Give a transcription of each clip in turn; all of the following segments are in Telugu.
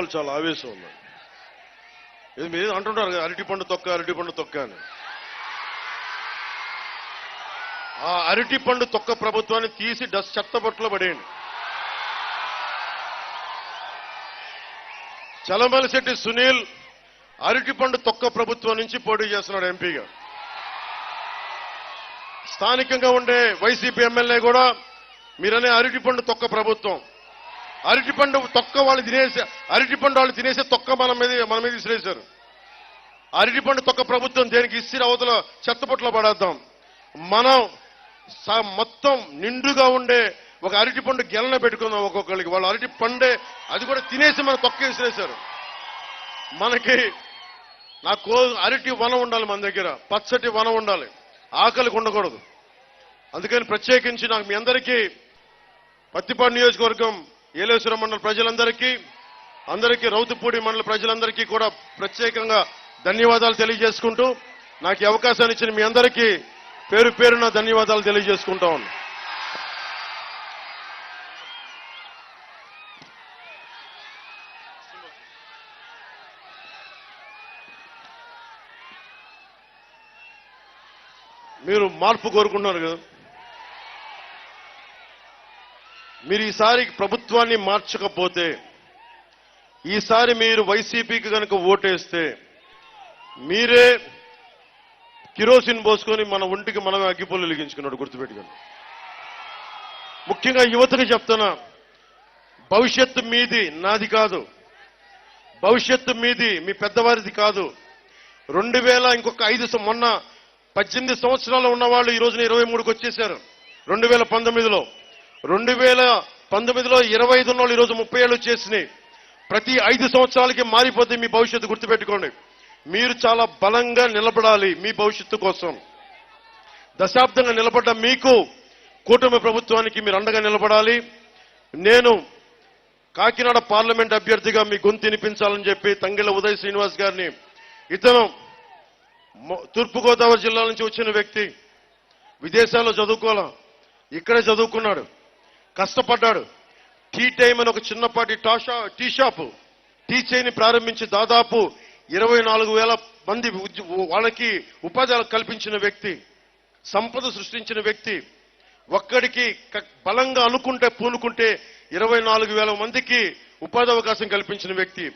చాలా ఆవేశం ఉంది. ఇది మీరు అంటుంటారు కదా అరటిపండు తొక్క అరటిపండు తొక్క అని. ఆ అరటిపండు తొక్క ప్రభుత్వాన్ని తీసి డస్ చెత్తబొట్లో పడేయండి. చలమలశెట్టి సునీల్ అరటిపండు తొక్క ప్రభుత్వం నుంచి పోటీ చేస్తున్నాడు ఎంపీగా. స్థానికంగా ఉండే వైసీపీ ఎమ్మెల్యే కూడా మీరనే అరటిపండు తొక్క ప్రభుత్వం. అరటిపండు తొక్క వాళ్ళు తినేసి అరటిపండు వాళ్ళు తినేసే తొక్క మన మీద మన మీద విసిరేశారు. అరటిపండు తొక్క ప్రభుత్వం దేనికి ఇస్తిరి అవతల చెత్తపొట్లో పడేద్దాం. మనం స- మొత్తం నిండుగా ఉండే ఒక అరటిపండు గెలన పెట్టుకుందాం ఒక్కొక్కరికి వాళ్ళు అరటి పండే అది కూడా తినేసి మన తొక్క విసిరేశారు. మనకి నా కో అరటి వనం ఉండాలి మన దగ్గర. పచ్చటి వనం ఉండాలి. ఆకలికి ఉండకూడదు. అందుకని ప్రత్యేకించి నాకు మీ అందరికీ పత్తిపాడు నియోజకవర్గం ఏలేశ్వరం మండల ప్రజలందరికీ అందరికీ రౌతుపూడి మండల ప్రజలందరికీ కూడా ప్రత్యేకంగా ధన్యవాదాలు తెలియజేసుకుంటూ నాకు అవకాశాన్ని ఇచ్చిన మీ అందరికీ పేరు పేరున ధన్యవాదాలు తెలియజేసుకుంటా ఉన్నాను మీరు మార్పు కోరుకుంటున్నారు కదా? మీరు ఈసారి ప్రభుత్వాన్ని మార్చకపోతే ఈసారి మీరు వైసీపీకి కనుక ఓటేస్తే మీరే కిరోసిన్ పోసుకొని మన ఒంటికి మనమే అగ్గిపుల్లు వెలిగించుకున్నాడు గుర్తుపెట్టుకోండి. ముఖ్యంగా యువతకు చెప్తున్నా భవిష్యత్తు మీది నాది కాదు. భవిష్యత్తు మీది మీ పెద్దవారిది కాదు. రెండు వేల ఇంకొక ఐదు మొన్న పద్దెనిమిది సంవత్సరాలు ఉన్నవాళ్ళు ఈ రోజున ఇరవై మూడుకి వచ్చేసారు రెండు వేల పంతొమ్మిదిలో. రెండు వేల పంతొమ్మిదిలో ఇరవై ఐదు ఉన్న ఈరోజు ముప్పై ఏళ్ళు చేసినాయి. ప్రతి ఐదు సంవత్సరాలకి మారిపోతే మీ భవిష్యత్తు గుర్తుపెట్టుకోండి. మీరు చాలా బలంగా నిలబడాలి మీ భవిష్యత్తు కోసం. దశాబ్దంగా నిలబడ్డ మీకు కూటమి ప్రభుత్వానికి మీరు అండగా నిలబడాలి. నేను కాకినాడ పార్లమెంట్ అభ్యర్థిగా మీ గొంతు వినిపించాలని చెప్పి తంగిళ్ళ ఉదయ్ శ్రీనివాస్ గారిని ఇతను తూర్పుగోదావరి జిల్లా నుంచి వచ్చిన వ్యక్తి విదేశాల్లో చదువుకోవాలా ఇక్కడే చదువుకున్నాడు. కష్టపడ్డాడు. టీ టైమ్ అని ఒక చిన్నపాటి టాషా టీ షాప్. టీ చైని ప్రారంభించి దాదాపు ఇరవై నాలుగు వేల మంది వాళ్ళకి ఉపాధి కల్పించిన వ్యక్తి సంపద సృష్టించిన వ్యక్తి ఒక్కడికి బలంగా అనుకుంటే పూనుకుంటే ఇరవై నాలుగు వేల మందికి ఉపాధి అవకాశం కల్పించిన వ్యక్తి.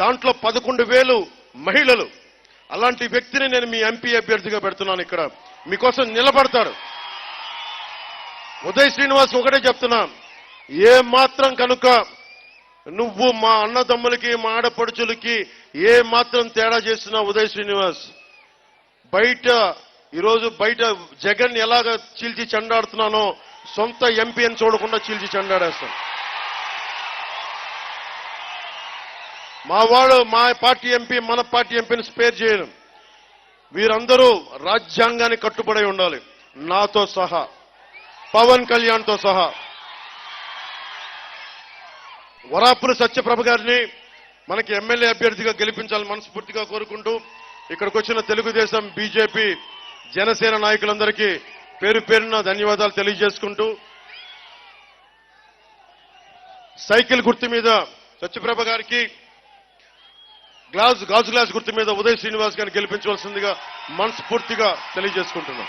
దాంట్లో పదకొండు వేలు మహిళలు. అలాంటి వ్యక్తిని నేను మీ ఎంపీ అభ్యర్థిగా పెడుతున్నాను ఇక్కడ. మీకోసం నిలబడతాడు ఉదయ్ శ్రీనివాస్ ఒకటే చెప్తున్నా. ఏ మాత్రం కనుక నువ్వు మా అన్నదమ్ములకి మా ఆడపడుచులకి ఏ మాత్రం తేడా చేస్తున్నా ఉదయ్ శ్రీనివాస్? బయట ఈరోజు బయట జగన్ ఎలాగ చీల్చి చెండాడుతున్నానో సొంత ఎంపీ అని చూడకుండా చీల్చి చెండాడేస్తాను మా వాడు మా పార్టీ ఎంపీ మన పార్టీ ఎంపీని స్పేర్ చేయడం వీరందరూ రాజ్యాంగానికి కట్టుబడి ఉండాలి. నాతో సహా. పవన్ కళ్యాణ్తో సహా. వరాపురి సత్యప్రభ గారిని మనకి ఎమ్మెల్యే అభ్యర్థిగా గెలిపించాలని మనస్ఫూర్తిగా కోరుకుంటూ ఇక్కడికి వచ్చిన తెలుగుదేశం బీజేపీ జనసేన నాయకులందరికీ పేరు పేరున ధన్యవాదాలు తెలియజేసుకుంటూ సైకిల్ గుర్తు మీద సత్యప్రభ గారికి గ్లాస్ గాజు గ్లాస్ గుర్తు మీద ఉదయ్ శ్రీనివాస్ గారిని గెలిపించవలసిందిగా మనస్ఫూర్తిగా తెలియజేసుకుంటున్నాం.